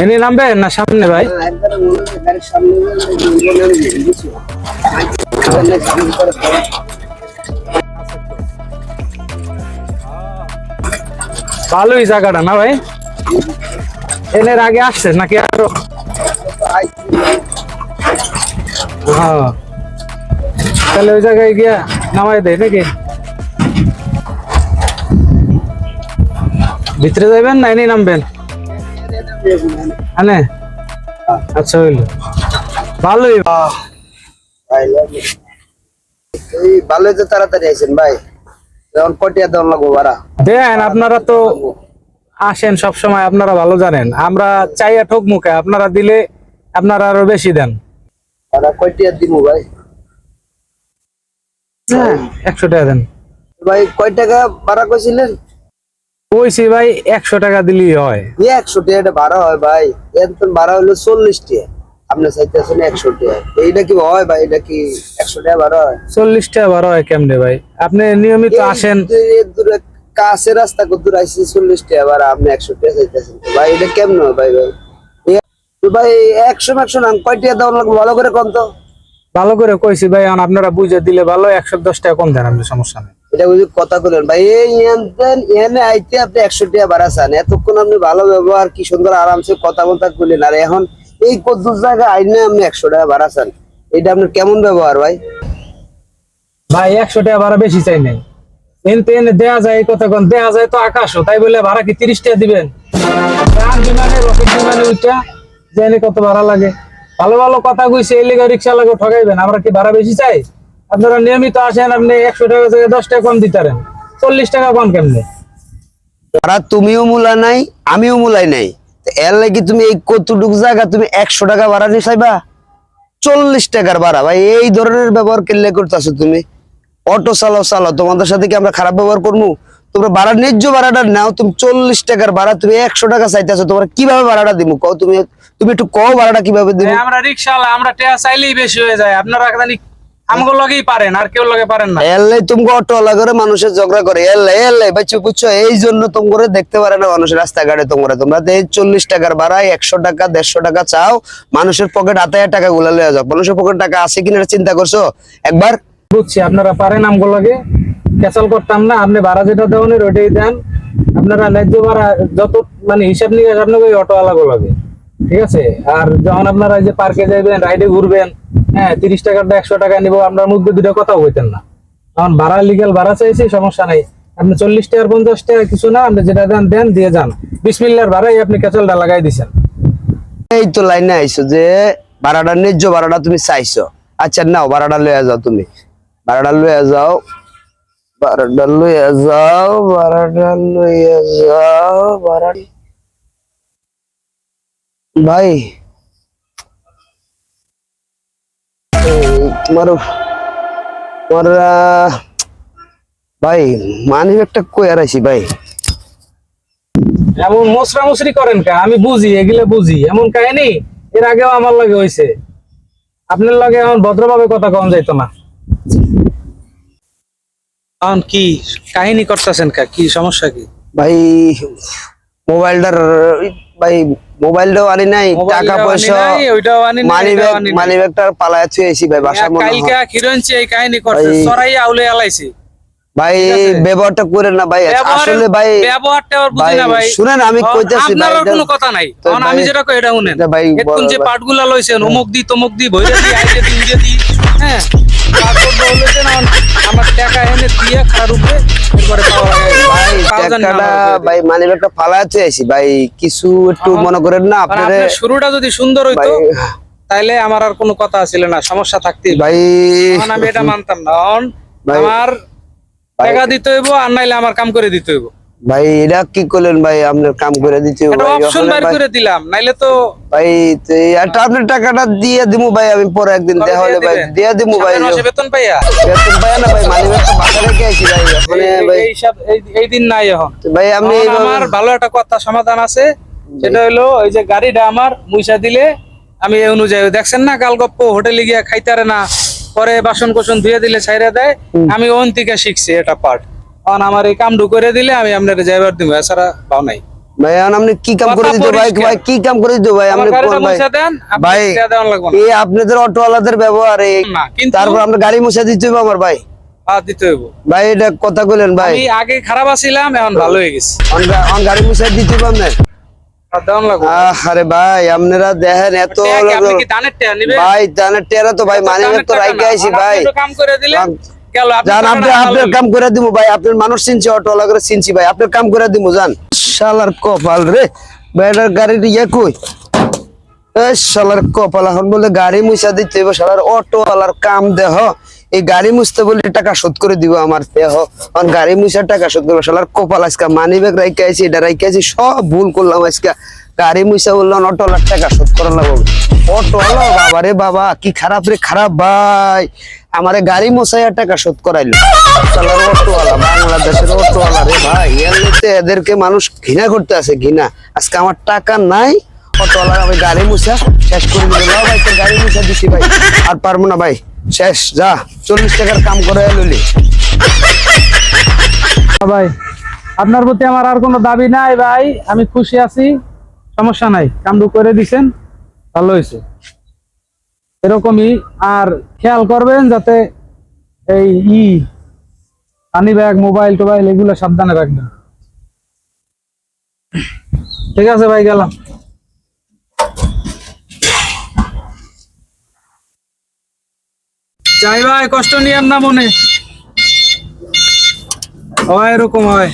এনে নামবেন না সামনে ভাই? ভালোই জায়গাটা না ভাই? এনের আগে আসছে নাকি আরও? হ্যাঁ। তাহলে ওই জায়গায় গিয়া নামাই দেয় নাকি? ভিতরে যাবেন না এনে নামবেন? আনে? আচ্ছা হইল। ভালোই। এই ভালো তো তাড়াতাড়ি আইছেন ভাই। যেমন পটিয়া দেওয়ান লাগবো ভাড়া। দেন আপনারা তো আসেন সব সময় আপনারা ভালো জানেন। আমরা চাইয়া ঠোক মুখে আপনারা দিলে আপনারা আরও বেশি দেন। ভাড়া কয়টিয়া দিমু ভাই। হ্যাঁ একশো টাকা দেন। ভাই কয় টাকা ভাড়া কইছিলেন? কইছি ভাই একশো টাকা দিলেই হয়। একশো টাকা ভাড়া হয় ভাই। তো ভাড়া হলো চল্লিশ টাকা আপনি চাইতেছেন একশো টাকা এইটা কি হয় ভাই? এটা কি একশো টাকা ভাড়া হয়? চল্লিশ টাকা বারো হয় কেমনে ভাই? আপনি নিয়মিত আসেন। কাছে রাস্তা কত দূর আইসি চল্লিশ টাকা ভাড়া আপনি একশো টাকা চাইতেছেন ভাই। এটা কেমন হয় ভাই ভাই? ভাই একশো একশো নাম কয় টাকা দেওয়ান লাগবে? ভালো করে কম তো। ভালো করে কইছি ভাই আপনারা বুঝে দিলে ভালো একশো দশ টাকা কম দেন আপনি সমস্যা নেই। এটা কথা বলেন, ভাই, এই এনে আইতে আপনি একশো টাকা ভাড়া এতক্ষণ আপনি ভালো ব্যবহার, কি সুন্দর আরামসে কথা করলেন আর এখন এই কত জায়গায় আইনে আপনি একশো টাকা এটা আপনার কেমন ব্যবহার, ভাই? ভাই, একশো টাকা ভাড়া বেশি চাই নাই। এনতে এনে দেয়া যায় কথা কোন, দেয়া যায় তো আকাশও। তাই বলে ভাড়া কি তিরিশ টাকা দিবেন? কত ভাড়া লাগে। ভালো ভালো কথা কইছে, এই রিক্সা লাগে, ঠকাইবেন। আমরা কি ভাড়া বেশি চাই? আপনারা নিয়মিত আসেন আপনি একশো টাকা থেকে দশ টাকা কম দিতারেন চল্লিশ টাকা কম কেমনে? ভাড়া তুমিও মূলা নাই আমিও মূলাই নাই। এর লাগি তুমি এই কতটুকু জায়গা তুমি একশো টাকা ভাড়া নিয়ে চাইবা? চল্লিশ টাকার ভাড়া। ভাই এই ধরনের ব্যবহার কেলে করতেছো তুমি? অটো চালাও চালাও। তোমাদের সাথে কি আমরা খারাপ ব্যবহার করব? তোমরা ভাড়া ন্যায্য ভাড়াটা নাও। তুমি চল্লিশ টাকার ভাড়া তুমি একশো টাকা চাইতেছো। তোমরা কীভাবে ভাড়াটা দিব কও তুমি তুমি একটু কও ভাড়াটা কীভাবে দিব আমরা রিক্সাওয়ালা আমরা টাকা চাইলেই বেশি হয়ে যায়। আপনারা জানি লগেই পারেন আর কেউ লগে পারেন না। এলে তুমি অটো মানুষের ঝগড়া করে এলে এলে বাচ্চা বুঝছ এই জন্য তোমরা দেখতে পারে না মানুষের রাস্তাঘাটে তোমরা তোমরা এই চল্লিশ টাকার ভাড়ায় একশো টাকা দেড়শো টাকা চাও মানুষের পকেট টাকা গুলা লয়ে যাও। মানুষের পকেট টাকা আছে কিনা চিন্তা করছ? একবার? বুঝছি আপনারা পারেন আমগুলো লাগে। ক্যাচাল করতাম না আপনি ভাড়া যেটা দেওয়ান ওইটাই দেন। আপনারা ন্যায্য ভাড়া যত মানে হিসাব নিকাশ আপনাকে ওই অটো আলাগো লাগে। ঠিক আছে? আর যখন আপনারা এই যে পার্কে যাবেন রাইডে ঘুরবেন হ্যাঁ তিরিশ টাকাটা একশো টাকা নিবো, আপনার মধ্যে দুটো কথা হইতেন না। তখন ভাড়া লিগেল ভাড়া চাইছি, সমস্যা নাই। আপনি চল্লিশ টাকার পঞ্চাশ টাকা কিছু না, আপনি যেটা দেন দেন, দিয়ে যান। বিসমিল্লার ভাড়াই আপনি ক্যাচালটা লাগাই দিছেন। এই তো লাইনে আইছো যে ভাড়াটা, ন্যায্য ভাড়াটা তুমি চাইছো। আচ্ছা নাও, ভাড়াটা লয়ে যাও তুমি। ভাড়াটা লয়ে যাও, ভাড়াটা লয়ে যাও, ভাড়াটা লয়ে যাও, ভাড়া ভাই এই তোমার তোমার ভাই মানি একটা কই আরাইছি ভাই? এমন মশরা মশরি করেন কা? আমি বুঝি এগুলো বুঝি। এমন কাহিনী এর আগেও আমার লাগে হয়েছে আপনার লাগে এখন ভদ্রভাবে কথা কম যাইতো না। এখন কি কাহিনী করতেছেন কা? কি সমস্যা কি? ভাই মোবাইলটার ভাই মোবাইলটাও আনি নাই টাকা পয়সা ওইটাও আনি মানি ব্যাগ মানি পালায় ভাই বাসা মনে কালকে এই কাহিনী করছে সরাই আউলে আলাইছি। ভাই ব্যবহারটা করেন না ভাই আসলে ভাই ব্যবহারটা বুঝি না ভাই। শুনেন আমি কইতাছি ভাই আপনার কোনো কথা নাই। তো আমি যেটা কই এটা শুনেন। ভাই এখন যে পাটগুলা লইছেন অমুক দি তমুক দি ভইরে দি আইতে দি হ্যাঁ। তারপর বলেছেন আমার টাকা এনে দিয়ে খার উপরে এরপরে পাওয়া ভাই পাওয়া জানি না টাকাটা ভাই মানি ব্যাগটা পালায় থুয়েছি ভাই কিছু একটু মনে করেন না মানে আপনার শুরুটা যদি সুন্দর হইতো তাইলে আমার আর কোনো কথা ছিল না সমস্যা থাকতেই ভাই আমি এটা মানতাম না আমার টাকা দিতে হইব আর নাইলে আমার কাম করে দিতে হইব। ভাই এটা কি করলেন ভাই? আপনার কাম করে দিতে অপশন করে দিলাম নাইলে তো ভাই আপনার টাকাটা দিয়ে দিমু ভাই আমি পরে একদিন দেখা হলে ভাই দিয়ে দিমু ভাই বেতন পাইয়া? বেতন পাই না ভাই মানি ব্যাগটা বাসা রেখে ভাই এই- ভাই। এই সব- এই- দিন নাই এখন। ভাই আমি আমার ভালো একটা কথা সমাধান আছে সেটা হলো ওই যে গাড়িটা আমার মুইসা দিলে আমি এই অনুযায়ী দেখছেন না কাল গপ্প হোটেলে গিয়া খাইতারে না পরে বাসন কোসন ধুয়ে দিলে ছাইরা দেয় আমি ওন থেকে শিখছি এটা পার্ট কারণ আমার এই কামডু করে দিলে আমি আপনার যাইবার দিব এছাড়া পাও নাই। ভাই আপনি কি কাম করে দিতে ভাই? ভাই কি কাম করে দিতে ভাই? আপনি কোন ভাই? মুছে দেন আপনি ভাই টাকা দেওয়ান লাগবে না। এই আপনাদের অটোওয়ালাদের ব্যবহার এই তারপর আমরা গাড়ি মুছে দিতে হবে আমার ভাই। দিতে হইব। ভাই এটা কথা কইলেন ভাই। আমি আগে খারাপ আছিলাম এখন ভালো হয়ে গেছি। অন গাড়ি মুছে দিতে হবে আর ভাই আপনারা দেখেন এত দানের ভাই জানেন টেরা তো ভাই তো মানে রাইকে আইছি ভাই। কাম করে কাম- গেল, আপনার জান আপনি আপনার কাম করে দিব ভাই আপনার মানুষ চিনছি অটোওয়ালা করে চিনছি ভাই আপনার কাম করে দিব জান। শালার কপাল রে ভাইটার গাড়ির ইয়ে কই? এ শালার কপাল এখন বলে গাড়ি মুছা দিতে হইব শালার অটোওয়ালার কাম দেহ। এই গাড়ি মুছতে বলে টাকা শোধ করে দিব আমার দেহ। গাড়ি মুছার টাকা শোধ করব শালার কপাল আজকে মানি ব্যাগ রাইকে আইছি এটা রাইকে আইছি সব ভুল করলাম আজকে। গাড়ি মুছা বললাম অটোওয়ালার টাকা শোধ করা লাগবে। অটোওয়ালা বাবা রে বাবা, কি খারাপ রে, খারাপ ভাই। আমারে গাড়ি মোছাইয়া টাকা শোধ করাইলো। শালার অটোওয়ালা, বাংলাদেশের অটোওয়ালা রে ভাই এমনিতে এদেরকে মানুষ ঘৃণা করতে আছে, ঘৃণা। আজকে আমার টাকা নাই, অটোওয়ালা আমি গাড়ি মুছা, শেষ করে দিল। ভাই, তোর গাড়ি মুছা দিছি ভাই, আর পারব না ভাই, শেষ, যা, চল্লিশ টাকার কাম করে লইলি। ভাই, আপনার প্রতি আমার আর কোনো দাবি নাই ভাই, আমি খুশি আছি। সমস্যা নাই। কামড়ু করে দিছেন ভালো হয়েছে। এরকমই আর খেয়াল করবেন যাতে এই ই, পানি ব্যাগ, মোবাইল টোবাইল, এগুলো সাবধানে রাখবেন। ঠিক আছে ভাই, গেলাম। যাই ভাই, কষ্ট নিয়েন না মনে। হয় এরকম হয়।